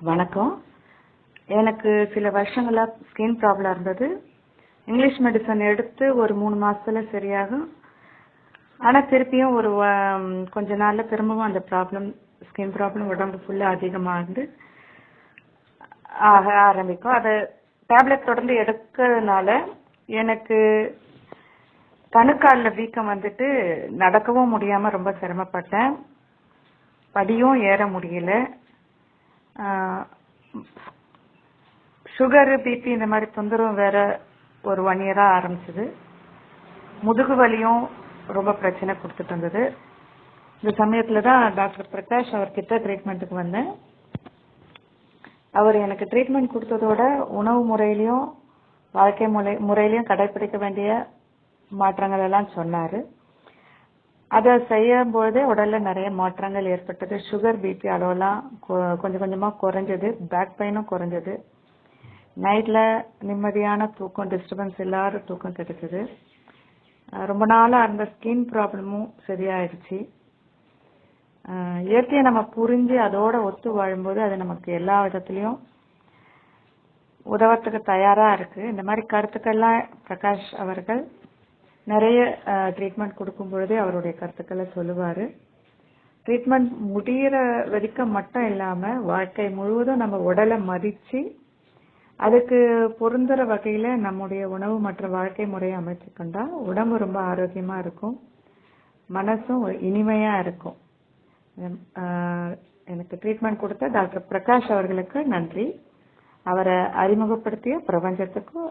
வணக்கம். எனக்கு சில வருஷங்களா ஸ்கின் ப்ராப்ளம் இருந்தது. இங்கிலீஷ் மெடிசன் எடுத்து ஒரு மூணு மாசத்துல சரியாகும். ஆனா திருப்பியும் ஒரு கொஞ்ச நாள்ல திரும்பவும் அந்த ப்ராப்ளம் ஸ்கின் ப்ராப்ளம் உடம்பு ஃபுல்லா அதிகமாகுது. ஆக ஆரம்பிக்கும். அது டேப்லெட் தொடர்ந்து எடுக்கிறதுனால எனக்கு கணுக்கால்ல வீக்கம் வந்துட்டு நடக்கவும் முடியாம ரொம்ப சிரமப்பட்டேன். படியும் ஏற முடியல. சுகரு பிபி இந்த மாதிரி தொந்தரவு வேற ஒரு ஒன் இயரா ஆரம்பிச்சது. முதுகு வலியும் ரொம்ப பிரச்சனை கொடுத்துட்டு இருந்தது. இந்த சமயத்துல தான் டாக்டர் பிரகாஷ் அவர்கிட்ட ட்ரீட்மெண்ட்டுக்கு வந்தேன். அவர் எனக்கு ட்ரீட்மெண்ட் கொடுத்ததோட உணவு முறையிலையும் வாழ்க்கை முறை முறையிலையும் கடைபிடிக்க வேண்டிய மாற்றங்கள் எல்லாம் சொன்னாரு. அதை செய்யும் பொழுதே உடல்ல நிறைய மாற்றங்கள் ஏற்பட்டது. சுகர் பிபி அளவெல்லாம் கொ- கொஞ்சம் கொஞ்சமா குறைஞ்சது. பேக் பெயினும் குறைஞ்சது. நைட்ல நிம்மதியான தூக்கம் டிஸ்டர்பன்ஸ் இல்லாத தூக்கம் கிடைச்சது ரொம்ப நாளாக இருந்த ஸ்கின் ப்ராப்ளமும் சரியாயிடுச்சு. இயற்கையை நம்ம புரிஞ்சு அதோட ஒத்து வாழும்போது அது நமக்கு எல்லா விதத்திலையும் உதவத்துக்கு தயாராக இருக்கு. இந்த மாதிரி கருத்துக்கள்லாம் பிரகாஷ் அவர்கள் நிறைய ட்ரீட்மெண்ட் கொடுக்கும் பொழுதே அவருடைய கருத்துக்களை சொல்லுவார். ட்ரீட்மெண்ட் முடியிற வரைக்கும் மட்டும் இல்லாமல் வாழ்க்கை முழுவதும் நம்ம உடலை மதித்து அதுக்கு பொருந்துற வகையில் நம்முடைய உணவு மற்றும் வாழ்க்கை முறையை அமைச்சுக்கொண்டா உடம்பு ரொம்ப ஆரோக்கியமாக இருக்கும். மனசும் இனிமையாக இருக்கும். எனக்கு ட்ரீட்மெண்ட் கொடுத்த டாக்டர் பிரகாஷ் அவர்களுக்கு நன்றி. அவரை அறிமுகப்படுத்திய பிரபஞ்சத்துக்கும்